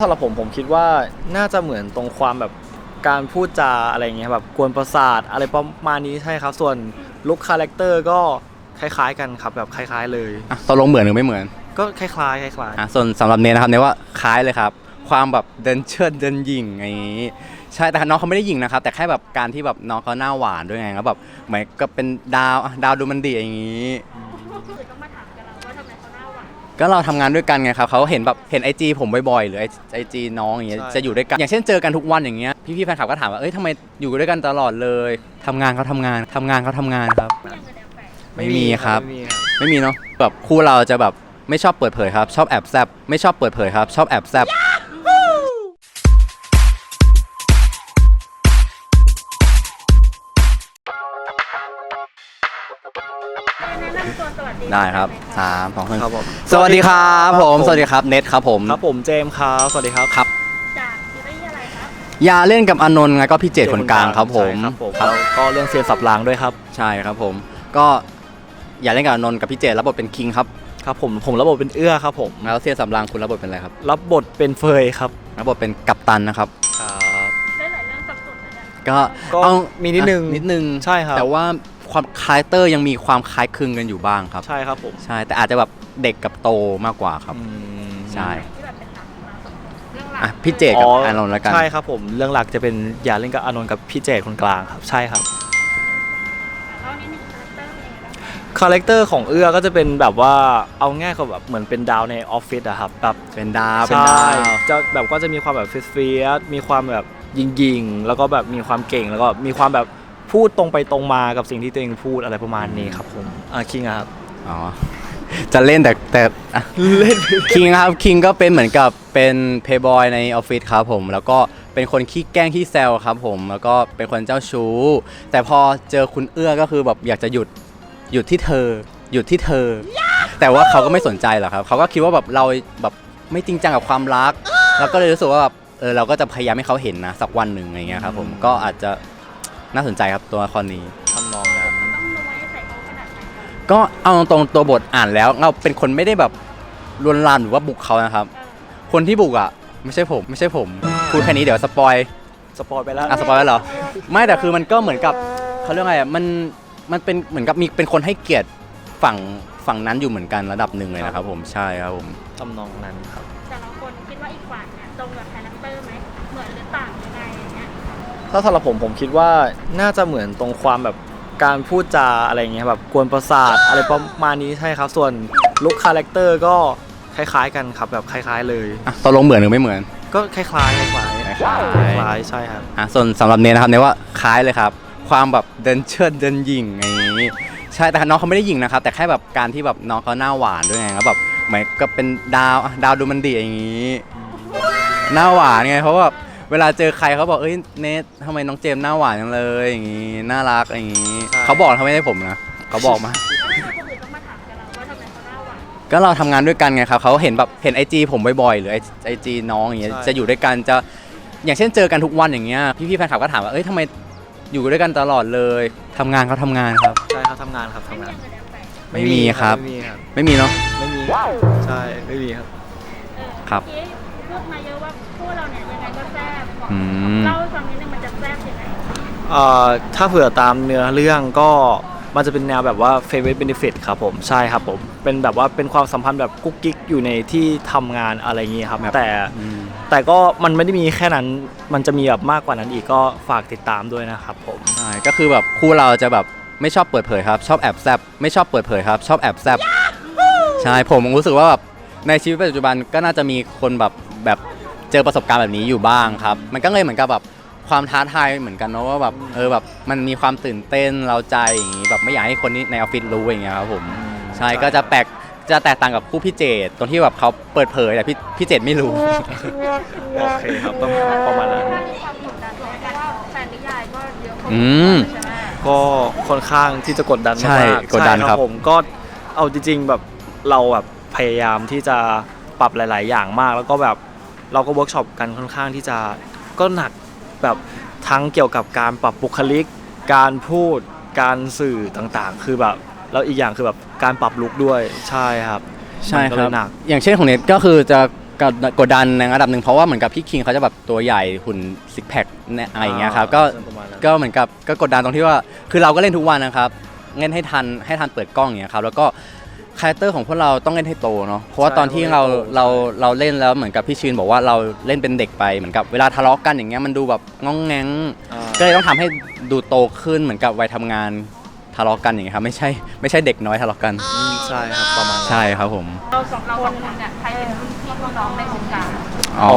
สำหรับผมผมคิดว่าน่าจะเหมือนตรงความแบบการพูดจาอะไรเงี้ยแบบกวนประสาทอะไรประมาณนี้ใช่ครับ ส่วนลุคคาแรคเตอร์ก็คล้ายๆกันครับแบบคล้าย ๆ เลย อะตกลงเหมือนหรือไม่เหมือนก็คล้ายๆคล้ายอะส่วนสำหรับเนยนะครับเนยว่าคล้ายเลยครับ ความแบบเดินเชิดเดินหยิ่งไงใช่แต่น้องเขาไม่ได้หยิ่งนะครับ แต่แค่แบบการที่แบบน้องเขาหน้าหวานด้วยไงแล้วแบบเหมือนก็เป็นดาวอะดาวดูมันดีอย่างนี้คื ก็เราทำงานด้วยกันไงครับเขาเห็นแบบเห็นไอจีผมบ่อยๆ หรือไอจีน้องอย่างเงี้ยจะอยู่ด้วยกัน อย่างเช่นเจอกันทุกวันอย่างเงี้ยพี่ๆแฟนคลับก็ถามว่าเอ้ยทำไมอยู่ด้วยกันตลอดเลยทำงานเขาทำงานทำงานเขาทำงานครับเรื่องเงินแดงแฝงๆไม่มีครับ ไม่มีครับไม่มีเนาะแบบคู่เราจะแบบไม่ชอบเปิดเผยครับ ชอบแอบแซบไม่ชอบเปิดเผยครับ ชอบแอบแซบ ได้ครับสามสองหนึ่งครับผมสวัสดีครับผม สวัสดีครับเน็ตครับผมครับผมเจมส์ครับสวัสดีครับครับ จากซีรีส์อะไรครับยาเล่นกับอานนท์ไงก็พี่เจตคนกลางครับผมใช่ครับผมแล้วก็เรื่องเซียนสับรางด้วยครับ ใช่ครับผม ก็อย่าเล่นกับอานนท์กับพี่เจตรับบทเป็นคิงครับครับผมผมรับบทเป็นเอื้อครับผม แล้วเซียนสำรางคุณรับบทเป็นอะไรครับรับบทเป็นเฟยครับรับบทเป็นกัปตันนะครับ ครับ เล่นหลายเรื่องสับสนเลยกัน ก็ก็เอามีนิดนึงอะนิดนึงใช่ครับ แต่ว่า ความคาแรคเตอร์ยังมีความคล้ายคลึงกันอยู่บ้างครับ ใช่ครับผมใช่แต่อาจจะแบบเด็กกับโตมากกว่าครับ อืมใช่ที่แบบเป็นหลักของเราสองคนเรื่องหลักอะพี่เจตกับอานนท์แล้วกัน ใช่ครับผมเรื่องหลักจะเป็นอย่าเล่นกับอานนท์กับพี่เจตคนกลางครับ ใช่ครับเล่านิดนึงคาแรคเตอร์เป็นยังไงบ้างคาแรคเตอร์ของเอื้อก็จะเป็นแบบว่าเอาง่ายก็แบบเหมือนเป็นดาวในออฟฟิศอะครับแบบ เป็นดาวเป็นใช่ดาว จะแบบก็จะมีความแบบเฟียสๆมีความแบบยิงๆ แล้วก็แบบมีความเก่งแล้วก็มีความแบบ พูดตรงไปตรงมากับสิ่งที่ตัวเองพูดอะไรประมาณนี้ครับผมอ่าคิงอะครับ อ๋อ จะเล่นแต่แต่เล่นคิงครับคิงก็เป็นเหมือนกับเป็นเพย์บอยในออฟฟิศครับผมแล้วก็เป็นคนขี้แกล้งขี้แซวครับผมแล้วก็เป็นคนเจ้าชู้ แต่พอเจอคุณเอื้อก็คือแบบอยากจะหยุดหยุดที่เธอ หยุดที่เธอ แต่ว่าเขาก็ไม่สนใจหรอกครับเขาก็คิดว่าแบบเราแบบไม่จริงจังกับความรัก แล้วก็เลยรู้สึกว่าแบบเออเราก็จะพยายามให้เขาเห็นนะสักวันหนึ่งอะไรเงี้ยครับผมก็อาจจะ น่าสนใจครับตัวละครนี้ทำนองนั้น ต้องรู้ไว้ใส่เขาขนาดไหนครับก็เอาตรงๆตัวบทอ่านแล้วเราเป็นคนไม่ได้แบบลวนลามหรือว่าบุกเขานะครับคนที่บุกอะ ไม่ใช่ผมไม่ใช่ผมพูดแค่นี้เดี๋ยวสปอยสปอยไปแล้วอะสปอยแล้วเหรอ ไม่แต่คือมันก็เหมือนกับเขาเรียกว่าไงอะมันมันเป็นเหมือนกับมีเป็นคนให้เกียรติฝั่งฝั่งนั้นอยู่เหมือนกันระดับหนึ่งเลยนะครับผมใช่ครับผม ทำนองนั้นครับ ถ้าสำหรับผมผมคิดว่าน่าจะเหมือนตรงความแบบการพูดจาอะไรเงี้ยแบบกวนประสาทอะไรประมาณนี้ใช่ครับ ส่วนลุคคาแรคเตอร์ก็คล้ายๆกันครับแบบคล้ายๆเลย อะตกลงเหมือนหรือไม่เหมือน ก็คล้ายๆคล้ายๆคคล้ายๆล้ายๆ ใช่ครับ อะส่วนสำหรับเนยนะครับเนยว่าคล้ายเลยครับ ความแบบเดินเชิดเดินหยิ่งไงใช่แต่น้องเขาไม่ได้หยิ่งนะครับ แต่แค่แบบการที่แบบน้องเขาหน้าหวานด้วยไงแล้วแบบเหมือนก็เป็นดาวอะดาวดูมันดีอย่างนี้ หน้าหวานไงเพราะว่าแบบ เวลาเจอใครเขาบอกเอ้ยเนททำไมน้องเจมส์หน้าหวานจังเลยอย่างนี้น่ารักอย่างนี้ใช่ เขาบอกเขาไม่ได้ผมนะเขาบอกมาแล้วถ้าคนอื่นต้องมาถามกันแล้วว่าทำไมเขาหน้าหวานก็เราทำงานด้วยกันไงครับเขาเห็นแบบเห็นไอจีผมบ่อยๆหรือไอจีน้องอย่างเงี้ยใช่ จะอยู่ด้วยกันจะอย่างเช่นเจอกันทุกวันอย่างเงี้ยพี่ๆแฟนคลับก็ถามว่าเอ้ยทำไมอยู่ด้วยกันตลอดเลยทำงานเขาทำงานครับ ใช่ครับทำงานครับทำงานเรื่องเงินแดงแฝงไม่มีครับ ไม่มีครับ ไม่มีเนาะ ไม่มี ใช่ ไม่มีครับเออครับเมื่อกี้ พูดมาเยอะว่าคู่เราเนี่ยยังไงก็แซ่บอืม เล่าให้ฟังนิดนึงมันจะแซ่บยังไงเอ่อถ้าเผื่อตามเนื้อเรื่องก็มันจะเป็นแนวแบบว่า favorite benefit ครับผมใช่ครับผมเป็นแบบว่าเป็นความสัมพันธ์แบบกุ๊กกิ๊กอยู่ในที่ทำงานอะไรอย่างงี้ครับแบบแต่อืมแต่ก็มันไม่ได้มีแค่นั้นมันจะมีแบบมากกว่านั้นอีกก็ฝากติดตามด้วยนะครับผม ใช่ก็คือแบบคู่เราจะแบบไม่ชอบเปิดเผยครับ ชอบแอบแซบไม่ชอบเปิดเผยครับ ชอบแอบแซบใช่ผมรู้สึกว่าแบบในชีวิตปัจจุบันก็น่าจะมีคนแบบ แบบเจอประสบการณ์แบบนี้อยู่บ้างครับ มันก็เลยเหมือนกับแบบความท้าทายเหมือนกันเนาะว่าแบบเออแบบมันมีความตื่นเต้นเราใจอย่างนี้แบบไม่อยากให้คนนี้ในออฟฟิศรู้อย่างเงี้ยครับผมใช่ก็จะแปลกจะแตกต่างกับคู่พี่เจตตรงที่แบบเขาเปิดเผยแต่พี่พี่เจตไม่รู้ โอเคครับต้องประมาณนั้นมีความกดดันไหมเพราะว่าแฟนนิยายก็เยอะพอสอืม ควมรใช่ไหมก็ค่อนข้างที่จะกดดันใช่มากๆกดดันใช่ครับ ผมก็เอาจริงๆแบบเราแบบพยายามที่จะ ปรับหลาย ๆ อย่างมาก แล้วก็แบบเราก็เวิร์กช็อปกันค่อนข้างที่จะก็หนักแบบทั้งเกี่ยวกับการปรับบุคลิก การพูดการสื่อต่างๆ คือแบบแล้วอีกอย่างคือแบบการปรับลุคด้วยใช่ครับใช่มันก็คเลรับยหนัก อย่างเช่นของเน็ตก็คือจะก็กดดันในระดับหนึ่งเพราะว่าเหมือนกับพี่คิงเขาจะแบบตัวใหญ่หุ่นซิกแพคเนี่ยอะไรอย่างเงี้ยครับก็ประมาณนั้น ก็เหมือนกับก็กดดันตรงที่ว่าคือเราก็เล่นทุกวันนะครับเล่นให้ทันให้ทันเปิดกล้องอย่างเงี้ยครับแล้วก็ คาแรคเตอร์ของพวกเราต้องเล่นให้โตเนาะเพราะว่าใช่ตอนที่เราต้องเล่นให้โต เราเราเล่นแล้วเหมือนกับพี่ชินบอกว่าเราเล่นเป็นเด็กไปเหมือนกับเวลาทะเลาะกันอย่างเงี้ยมันดูแบบงองแงงอ่าก็เลยต้องทำให้ดูโตขึ้นเหมือนกับวัยทำงานทะเลาะกันอย่างเงี้ยครับไม่ใช่ไม่ใช่เด็กน้อยทะเลาะกัน อืมใช่ครับประมาณนั้น ใช่ครับผมเราสองเราสองคนเนี่ยใครเป็นรุ่นพี่รุ่นน้องในวงการอ๋อ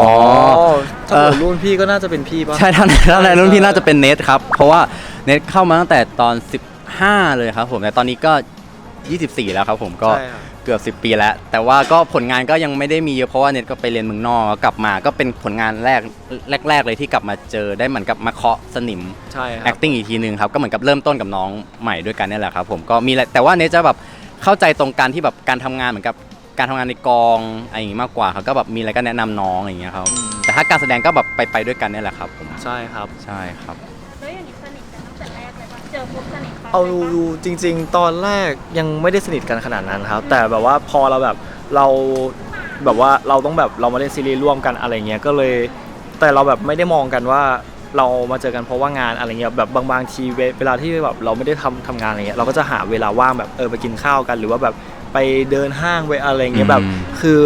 ถ้าเกิดรุ่นพี่ก็น่าจะเป็นพี่ป่ะ ใช่ท่านท่านในรุ่นพี่น่าจะเป็นเน็ตครับ เพราะว่าเน็ตเข้ามาตั้งแต่ตอน 15 เลยครับผมแต่ตอนนี้ก็ 24 แล้วครับผมก็ใช่ครับ เกือบ 10 ปีแล้ว แต่ว่าก็ผลงานก็ยังไม่ได้มีเยอะเพราะว่าเน็ตก็ไปเรียนเมืองนอกกลับมาก็เป็นผลงานแรกแรก ๆ เลยที่กลับมาเจอได้เหมือนกับมาเคาะสนิม ใช่ครับ acting อีกทีหนึ่งครับก็เหมือนกับเริ่มต้นกับน้องใหม่ด้วยกันนี่แหละครับผมก็มีแหละแต่ว่าเนทจะแบบเข้าใจตรงกันที่แบบการทำงานเหมือนกับการทำงานในกองอะไรอย่างงี้มากกว่าครับก็แบบมีอะไรก็แนะนำน้องอย่างเงี้ยครับอืม แต่ถ้าการแสดงก็แบบไปไปด้วยกันนี่แหละครับผมใช่ครับ ใช่ครับ แล้วอย่างนี้สนิทกันตั้งแต่แรกเลยป่ะเจอปุ๊บสนิทปั๊บ เอาดูจริง ๆ ตอนแรกยังไม่ได้สนิทกันขนาดนั้นครับ แต่แบบว่าพอเราแบบเราแบบว่าเราต้องแบบเรามาเล่นซีรีส์ร่วมกันอะไรเงี้ยก็เลย แต่เราแบบไม่ได้มองกันว่าเรามาเจอกันเพราะว่างานอะไรเงี้ยแบบบางบางทีเวเวลาที่แบบเราไม่ได้ทำทำงานอะไรเงี้ยเราก็จะหาเวลาว่างแบบเออไปกินข้าวกัน หรือว่าแบบ ไปเดินห้างไปอะไรเงี้ยแบบอืมคือ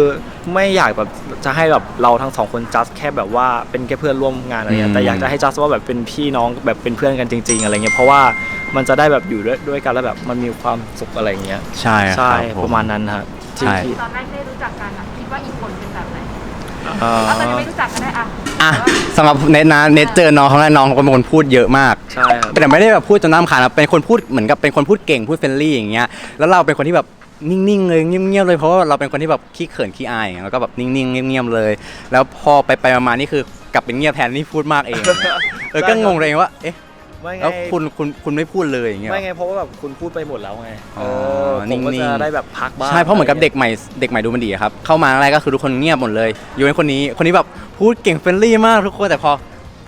ไม่อยากแบบจะให้แบบเราทั้งสองคนจัดแค่แบบว่าเป็นแค่เพื่อนร่วมงานอะไรเงี้ยแต่อยากจะให้จัดว่าแบบเป็นพี่น้องแบบเป็นเพื่อนกันจริง ๆ อะไรเงี้ยเพราะว่ามันจะได้แบบอยู่ด้วยด้วยกันแล้วแบบมันมีความสุขอะไรเงี้ยใช่คใช่รับผประมาณนั้นครับที่ใช่ที่ตอนแรกได้รู้จักกันอะคิดว่าอีกคนเป็นแบบไหนเอ่อเอาตอนยังไม่รู้จักก็ได้อะอะสำหรับเน็ตนะเน็ตเจอน้องเขาแล้วน้องเขาเป็นคนพูดเยอะมากใช่ครับแต่ไม่ได้แบบพูดจนน้ำขาดนะเป็นคนพูดเหมือนกับเป็นคนพูดเก่งพูดเฟรนลี่อย่างเงี้ยแล้วเราเป็นคนที่แบบ นิ่งๆเลยเงียบๆเลยเพราะว่าเราเป็นคนที่แบบขี้เขินขี้อายอย่างเงี้ยแล้วก็แบบนิ่งๆเงียบๆเลย แล้วพอไปไปๆมาๆนี่คือกลับเป็นเงียบแทนที่พูดมากเองเออก็งงเลยว่าเอ๊ะไม่ไงแล้วคุณคุณคุณไม่พูดเลยอย่างเงี้ย ไม่ไงเพราะว่าแบบคุณพูดไปหมดแล้วไงอ๋เอออผมก็นิ่จะงๆ ได้แบบพักบ้างใช่เพราะเหมือนกับเด็กใหม่เด็กใหม่ดูมันดีอะครับเข้ามาแรกก็คือทุกคนเงียบหมดเลยยกเว้นคนนี้คนนี้แบบพูดเก่งเฟรนลี่มากทุกคนแต่พอ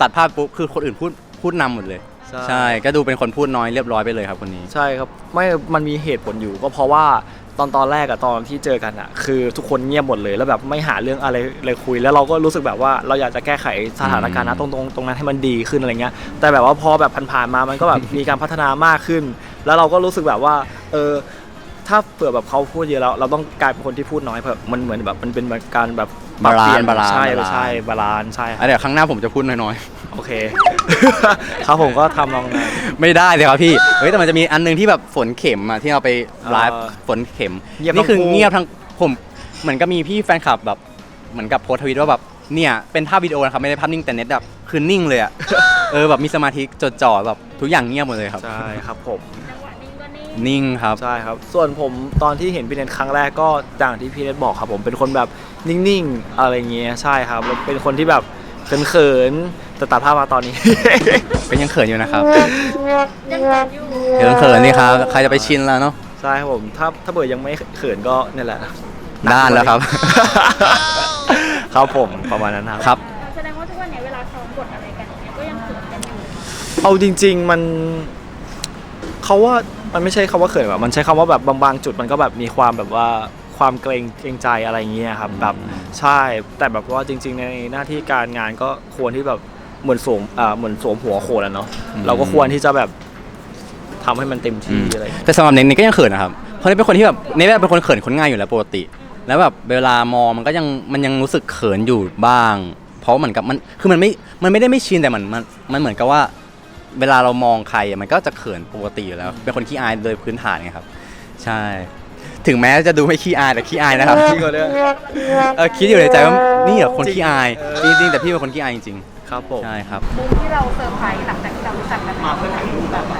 ตัดภาพปุ๊บคือคนอื่นพูดพูดนำหมดเลย ใช่ก็ดูเป็นคนพูดน้อยเรียบร้อยไปเลยครับคนนี้ ใช่ครับไม่มันมีเหตุผลอยู่ก็เพราะว่าตอนตอนแรกอะตอนที่เจอกันอะคือทุกคนเงียบหมดเลยแล้วแบบไม่หาเรื่องอะไรเลยคุย แล้วเราก็รู้สึกแบบว่าเราอยากจะแก้ไขสถานการณ์นะตรงตรงตรงนั้นให้มันดีขึ้นอะไรเงี้ยแต่แบบว่าพอแบบผ่านๆมามันก็แบบมีการพัฒนามากขึ้น แล้วเราก็รู้สึกแบบว่าเออถ้าเผื่อแบบเขาพูดเยอะแล้วเราต้องกลายเป็นคนที่พูดน้อยเผื่อมันเหมือนแบบมันเป็นการแบบปรับเปลี่ยนบาลานซ์ใช่บาลานซ์ใช่บาลานซ์ใช่ครับอะเดี๋ยวครั้งหน้าผมจะพูดน้อย โอเค ครับผมก็ทำลองนะๆไม่ได้เลยครับพี่ เฮ้ยแต่มันจะมีอันหนึงที่แบบฝนเข็มอะที่เราไปไลฟ์เออฝนเข็มเงียบนี่คือทั้งคู่ เงียบทั้งผมเหมือนกับมีพี่แฟนคลับแบบเหมือนกับโพสต์ทวิตว่าแบบเนี่ยเป็นภาพวิดีโอนะครับไม่ได้ภาพนิ่งแต่เน็ตแบบคือนิ่งเลยอะเออแบบมีสมาธิจดจ่อแบบทุกอย่างเงียบหมดเลยครับ ใช่ครับผม จังหวะนิ่งก็นิ่งนิ่งครับ ใช่ครับ ส่วนผมตอนที่เห็นพี่เนทครั้งแรกก็อย่างที่พี่เนทบอกครับผมเป็นคนแบบนิ่งๆ อะไรเงี้ยใช่ครับแล้วเป็นคนที่แบบเขินๆ แต่ตัดภาพมาตอนนี้ ก็ยังเขินอยู่นะครับยังเขินอยู่เดี๋ยวเขินนี่ครับใครจะไปชินแล้วเนาะใช่ครับผม ถ้าถ้าเบิดยังไม่เขินก็นี่แหละ ด้านแล้วครับ ครับผมประมาณนั้นครับ ครับ แสดงว่าทุกวันเนี้ยเวลาซ้อมบทอะไรกันเนี่ยก็ยังเขินกันอยู่เอาจริง ๆ มันเขาว่ามันไม่ใช่คำว่าเขินแบบมันใช้คำว่าแบบบางบางจุดมันก็แบบมีความแบบว่าความเกรงเกรงใจอะไรเงี้ยครับแบบใช่แต่แบบว่าจริง ๆ ในหน้าที่การงานก็ควรที่แบบ เหมือนสวมอ่าเหมือนสวมหัวโขนแล้วเนาะอืมเราก็ควรที่จะแบบทำให้มันเต็มที่อะไรเงี้ยแต่สำหรับเน็ตเน็ตก็ยังเขินนะครับ เพราะเน็ตเป็นคนที่แบบเน็ตเป็นคนเขินคนง่ายอยู่แล้วปกติ แล้วแบบเวลามองมันก็ยังมันยังรู้สึกเขินอยู่บ้าง เพราะเหมือนกับมันคือมันไม่มันไม่ได้ไม่ชินแต่มันมันมันเหมือนกับว่า เวลาเรามองใครอะมันก็จะเขินปกติอยู่แล้ว เป็นคนขี้อายโดยพื้นฐานไงครับ ใช่ ถึงแม้จะดูไม่ขี้อายแต่ขี้อายนะครับจริงเหรอเนี่ยเออคิดอยู่ในใจว่านี่เหรอคนขี้อายจริงจริงๆแต่พี่เป็นคนขี้อายจริง ครับผมๆใช่ครับ มุมที่เราเซอร์ไพรส์หลังจากที่เรารู้จักกันมาเป็นแบบไหน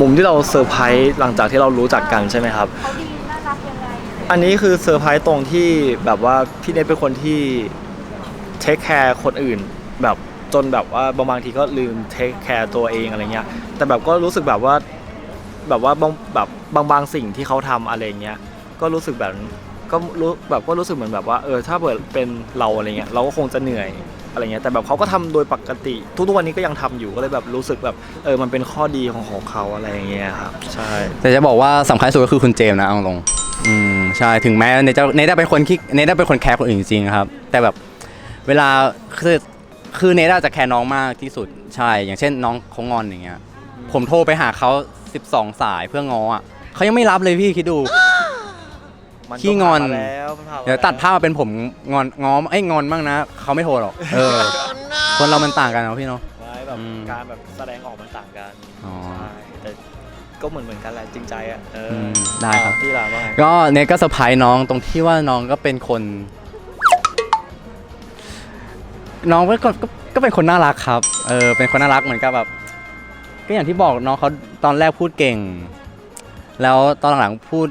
มุมที่เราเซอร์ไพรส์หลังจากที่เรารู้จักกันใช่ไหมครับ เขาดีน่ารักยังไงอะไรอันนี้คือเซอร์ไพรส์ตรงที่แบบว่าพี่เนทเป็นคนที่เทคแคร์คนอื่น แบบจนแบบว่าบางบางทีก็ลืมเทคแคร์ตัวเองอะไรเงี้ย แต่แบบก็รู้สึกแบบว่าแบบว่าบางแบบบางบางสิ่งที่เขาทำอะไรเงี้ย ก็รู้สึกแบบก็รู้แบบก็รู้สึกเหมือนแบบว่าเออถ้าเปิดเป็นเราอะไรเงี้ยเราก็คงจะเหนื่อย อะไรเงี้ยแต่แบบเขาก็ทำโดยปกติ ทุกๆวันนี้ก็ยังทำอยู่ก็เลยแบบรู้สึกแบบเออมันเป็นข้อดีของของเขาอะไรอย่างเงี้ยครับใช่แต่จะบอกว่าสำคัญสุดก็คือคุณเจมส์นะเอาตรงอืมใช่ถึงแม้เนจะเนทจะเป็นคนที่เนทจะเป็นคนแคร์คนอื่นจริงครับ แต่แบบเวลาคือคือเนทอาจจะแคร์น้องมากที่สุดใช่ อย่างเช่นน้องเขางอนอย่างเงี้ย ผมโทรไปหาเขา12 สายเพื่องออะเขายังไม่รับเลยพี่คิดดู มันก็ขี้งอน ผ่ามาแล้วมันผ่นมเดี๋ยวตัดภาพมาเป็นผมงอนงอไอ้ยงอนบ้างนะเขาไม่โทรหรอกเออ คนเรามันต่างกันเนาะพี่เนาะ ไว้แบบอืมการแบบแสดงออกมันต่างกันอ๋อใช่แต่ก็เหมือนเหมือนกันแหละจริงใจอะเอออมได้ครับพี่หลาว่าไงก็เนทก็เซอร์ไพรส์น้องตรงที่ว่าน้องก็เป็นคน น้องเป็นคนก็ก็เป็นคนน่ารักครับ เออ เป็นคนน่ารักเหมือนกับแบบ ก็อย่างที่บอกน้องเขาตอนแรกพูดเก่ง แล้วตอนหลังๆพูด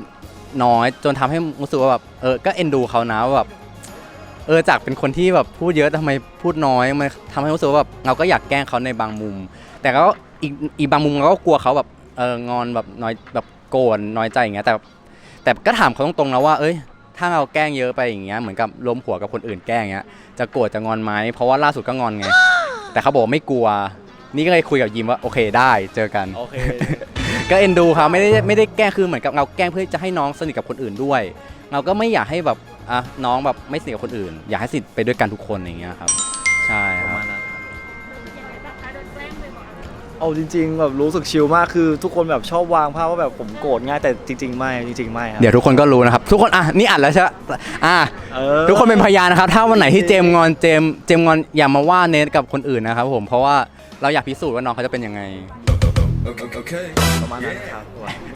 น้อยจนทำให้รู้สึกว่าแบบเออก็เอ็นดูเขานะว่าแบบเออจากเป็นคนที่แบบพูดเยอะแต่ทำไมพูดน้อยมันทำให้รู้สึกว่าแบบเราก็อยากแกล้งเขาในบางมุม แต่ก็อีกอีกบางมุมเราก็กลัวเขาแบบเอองอนแบบน้อยแบบโกรธน้อยใจอย่างเงี้ยแต่ แต่ก็ถามเขาตรงๆนะว่า เอ้ย ถ้าเราแกล้งเยอะไปอย่างเงี้ยเหมือนกับล้มหัวกับคนอื่นแกล้งอย่างเงี้ยจะโกรธจะงอนไหมเพราะว่าล่าสุดก็งอนไง แต่เขาบอกไม่กลัว นี่ก็เลยคุยกับยิมว่าโอเคได้เจอกันโอเค ก็เอ็นดูเขาไม่ได้ไม่ได้แกล้งคือเหมือนกับเราแกล้งเพื่อจะให้น้องสนิทกับคนอื่นด้วย เราก็ไม่อยากให้แบบอะน้องแบบไม่สนิทกับคนอื่น อยากให้สนิทไปด้วยกันทุกคนอย่างเงี้ยครับ ใช่ประครัมาบณนั้นครับยังไงบ้างคะโดนแกล้งบ่อยๆเอาจริง ๆ แบบรู้สึกชิลมากคือทุกคนแบบชอบวางภาพว่าแบบผมโกรธง่ายแต่จริง ๆ ไม่จริง ๆ ไม่ครับเดี๋ยวทุกคนก็รู้นะครับ ทุกคนอะนี่อัดแล้วใช่ไหมอะ เออ ทุกคนเป็นพยานนะครับ ถ้าวันไหนที่เจมส์งอนเจมส์เจมส์งอนอย่ามาว่าเนทกับคนอื่นนะครับผมเพราะว่าเราอยากพิสูจน์ว่าน้องเขาจะเป็นยังไง ประมาณนั้นครับ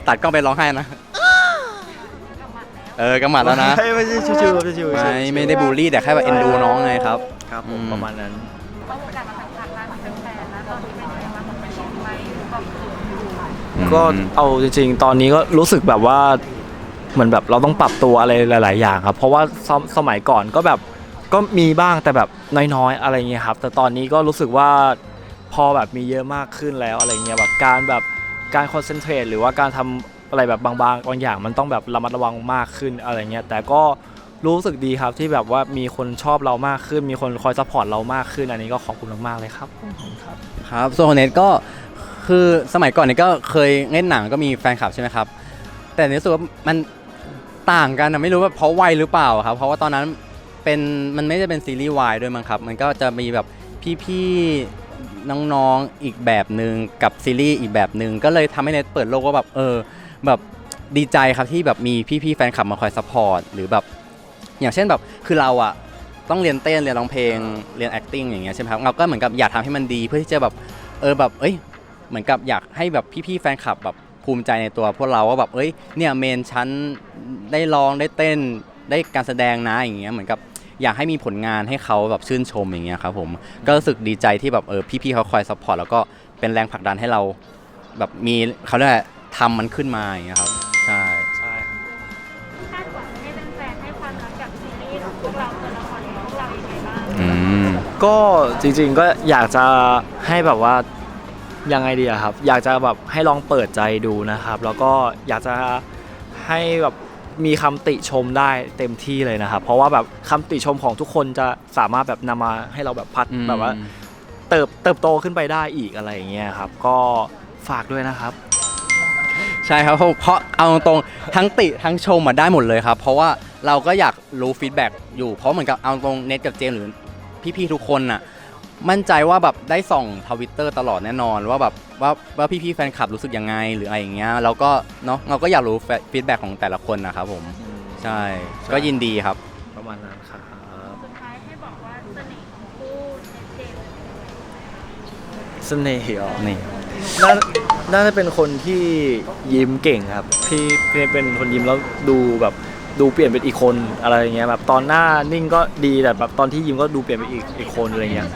ตัดกล้องไปร้องไห้นะ เออกำหมัดแล้วนะ ไม่ไม่ใช่ชิวๆไม่ใช่ชิวๆไม่ ไม่ได้บูลลี่แต่แค่แบบเอ็นดูน้องไงครับ ครับผอืมมประมาณนั้นก็มีการมาสัมผัสร้านเป็นแฟนนะตอนนี้เป็นยังไงบ้างไปชิมไหมก็คืออยู่ก็เอาจริงๆ ตอนนี้ก็รู้สึกแบบว่าเหมือนแบบเราต้องปรับตัวอะไรหลาย ๆ อย่างครับ เพราะว่าสมสมัยก่อนก็แบบก็มีบ้างแต่แบบน้อยๆ อะไรเงี้ยครับ แต่ตอนนี้ก็รู้สึกว่า พอแบบมีเยอะมากขึ้นแล้วอะไรเงี้ยแบบการแบบการคอนเซนเทรตหรือว่าการทำอะไรแบบบางๆบางอย่างมันต้องแบบระมัดระวังมากขึ้นอะไรเงี้ยแต่ก็รู้สึกดีครับที่แบบว่ามีคนชอบเรามากขึ้น มีคนคอยซัพพอร์ตเรามากขึ้น อันนี้ก็ขอบคุณมากๆเลยครับขอบคุณครับครับส่วนของเนทก็คือสมัยก่อนเนี่ยก็เคยเล่นหนังก็มีแฟนคลับใช่ไหมครับ แต่เนสึกว่ามันต่างกันนะไม่รู้ว่าเพราะวัยหรือเปล่าครับ เพราะว่าตอนนั้นเป็นมันไม่ได้เป็นซีรีส์วายด้วยมั้งครับ มันก็จะมีแบบพี่ๆ น้องๆอีกแบบหนึ่งกับซีรีส์อีกแบบหนึ่งก็เลยทำให้เนทเปิดโลกว่าแบบเออแบบดีใจครับที่แบบมีพี่ๆแฟนคลับมาคอยซัพพอร์ตหรือแบบอย่างเช่นแบบคือเราอะต้องเรียนเต้นเรียนร้องเพลงเรียน acting อย่างเงี้ยใช่ไหมครับเราก็เหมือนกับอยากทำให้มันดีเพื่อที่จะแบบเออแบบเอ้ยเหมือนกับอยากให้แบบพี่ๆแฟนคลับแบบภูมิใจในตัวพวกเราว่าแบบเอ้ยเนี่ยเมนชั้นได้ร้องได้เต้นได้การแสดงนะอย่างเงี้ยเหมือนกับ อยากให้มีผลงานให้เขาแบบชื่นชมอย่างเงี้ยครับผมก็รู้สึกดีใจที่แบบเออพี่ๆเขาคอยซัพพอร์ตแล้วก็เป็นแรงผลักดันให้เรา แบบมีเขาเรียกอะไรทำมันขึ้นมาอย่างเงี้ยครับใช่ใช่ครับคาดหวังให้เป็นแฟนให้ความรักกับซีรีส์ของพวกเราตัวละครของพวกเรายังไงบ้าง อืม ก็จริงๆก็อยากจะให้แบบว่ายังไงดีอะครับ อยากจะแบบให้ลองเปิดใจดูนะครับ แล้วก็อยากจะให้แบบ มีคำติชมได้เต็มที่เลยนะครับ เพราะว่าแบบคำติชมของทุกคนจะสามารถแบบนำมาให้เราแบบพัดแบบว่า เติบเติบโตขึ้นไปได้อีกอะไรอย่างเงี้ยครับ ก็ฝากด้วยนะครับ ใช่ครับเพราะเพราะเอาตรงๆทั้งติทั้งชมมาได้หมดเลยครับ เพราะว่าเราก็อยากรู้ฟีดแบ็กอยู่เพราะเหมือนกับเอาตรงเน็ตกับเจมส์หรือพี่ๆทุกคนน่ะ มั่นใจว่าแบบได้ส่องทวิตเตอร์ตลอดแน่นอนว่าแบบว่าว่าพี่ๆแฟนคลับรู้สึกยังไงหรืออะไรอย่างเงี้ยเราก็เนาะเราก็อยากรู้ฟีดแบ็กของแต่ละคนนะครับผมใช่ใช่ก็ยินดีครับ ประมาณนั้นครับสุดท้ายให้บอกว่าเสน่ห์ของคู่เน็ตเจมส์เสน่ห์เหรอนี่ น่าน่าจะเป็นคนที่ยิ้มเก่งครับ พี่พี่เป็นคนยิ้มแล้วดูแบบดูเปลี่ยนเป็นอีกคนอะไรอย่างเงี้ยแบบตอนหน้านิ่งก็ดีแต่แบบตอนที่ยิ้มก็ดูเปลี่ยนเป็นอีกอีกคนอะไรเงี้ย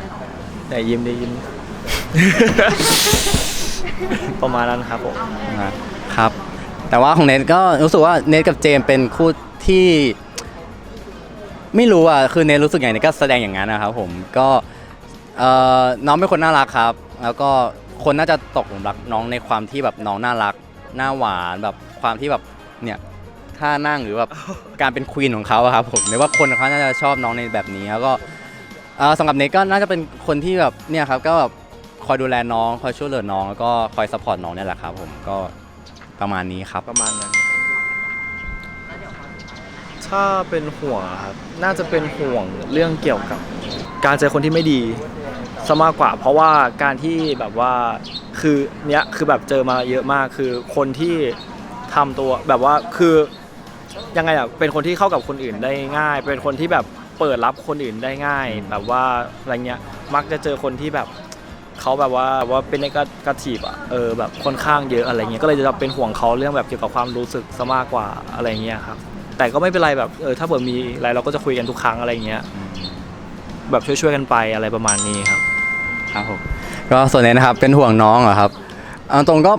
แต่ยิ้มดียิ้ม ประมาณนั้นครับผม ครับ แต่ว่าของเนทก็รู้สึกว่าเนทกับเจมส์เป็นคู่ที่ ไม่รู้อะคือเนทรู้สึกอย่างนี้ก็แสดงอย่างนั้นนะครับผมก็เอ่อน้องเป็นคนน่ารักครับ แล้วก็คนน่าจะตกหลุมรักน้องในความที่แบบน้องน่ารักหน้าหวานแบบความที่แบบเนี่ยท่านั่งหรือแบบการเป็นควีนของเขาอะครับผมเนทว่าคนเขาน่าจะชอบน้องในแบบนี้แล้วก็ เอ่อสำหรับเนทก็น่าจะเป็นคนที่แบบเนี่ยครับก็แบบคอยดูแลน้องคอยช่วยเหลือน้องแล้วก็คอยซัพพอร์ตน้องเนี่ยแหละครับผมก็ประมาณนี้ครับ ประมาณนั้น ถ้าเป็นห่วงอะครับ น่าจะเป็นห่วงเรื่องเกี่ยวกับ การเจอคนที่ไม่ดีซะมากกว่า เพราะว่าการที่แบบว่าคือเนี้ยคือแบบเจอมาเยอะมากคือคนที่ทำตัวแบบว่าคือยังไงอะเป็นคนที่เข้ากับคนอื่นได้ง่าย เป็นคนที่แบบ เปิดรับคนอื่นได้ง่าย แบบว่าอะไรเงี้ยมักจะเจอคนที่แบบเขาแบบว่าว่าเป็นในกระทีบอะเออแบบค่อนข้างเยอะอะไรเงี้ยก็เลยจะเป็นห่วงเขาเรื่องแบบเกี่ยวกับความรู้สึกซะมากกว่าอะไรเงี้ยครับแต่ก็ไม่เป็นไรแบบเออถ้าเผื่อมีอะไรเราก็จะคุยกันทุกครั้งอะไรเงี้ยแบบช่วยๆกันไปอะไรประมาณนี้ครับครับผมก็ส่วนนี้นะครับเป็นห่วงน้องเหรอครับเอาตรงก็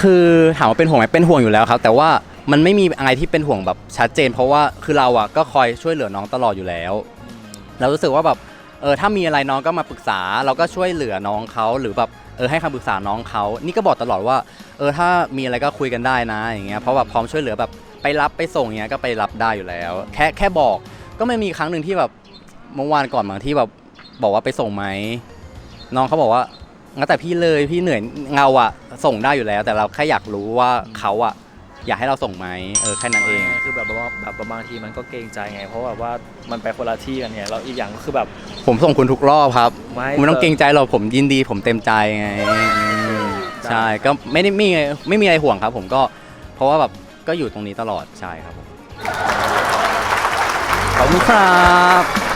คือถามว่าเป็นห่วงไหมเป็นห่วงอยู่แล้วครับ แต่ว่า มันไม่มีอะไรที่เป็นห่วงแบบชัดเจน เพราะว่าคือเราอะก็คอยช่วยเหลือน้องตลอดอยู่แล้ว เรารู้สึกว่าแบบเออถ้ามีอะไรน้องก็มาปรึกษา เราก็ช่วยเหลือน้องเขาหรือแบบเออให้คำปรึกษาน้องเขา นี่ก็บอกตลอดว่าเออถ้ามีอะไรก็คุยกันได้นะอย่างเงี้ยเพราะแบบพร้อมช่วยเหลือแบบไปรับไปส่งอย่างเงี้ยก็ไปรับได้อยู่แล้ว แค่แค่บอกก็ไม่มีครั้งหนึ่งที่แบบเมื่อวานก่อนบางที่แบบบอกว่าไปส่งไหมน้องเขาบอกว่างั้นแต่พี่เลยพี่เหนื่อยเงาอะส่งได้อยู่แล้ว แต่เราแค่อยากรู้ว่าเขาอะ อยากให้เราส่งไหมเออแค่นั้นเอง คือแบบว่าแบบบางทีมันก็เกรงใจไง เพราะแบบว่ามันไปคนละที่กันไงแล้วอีกอย่างก็คือแบบ ผมส่งคุณทุกรอบครับไม่ผมไม่ต้องเกรงใจหรอกผมยินดี ผมเต็มใจไงอืมใช่ก็ไม่ได้มีไม่มีอะไรห่วงครับ ผมก็เพราะว่าแบบก็อยู่ตรงนี้ตลอดใช่ครับผมขอบคุณครับ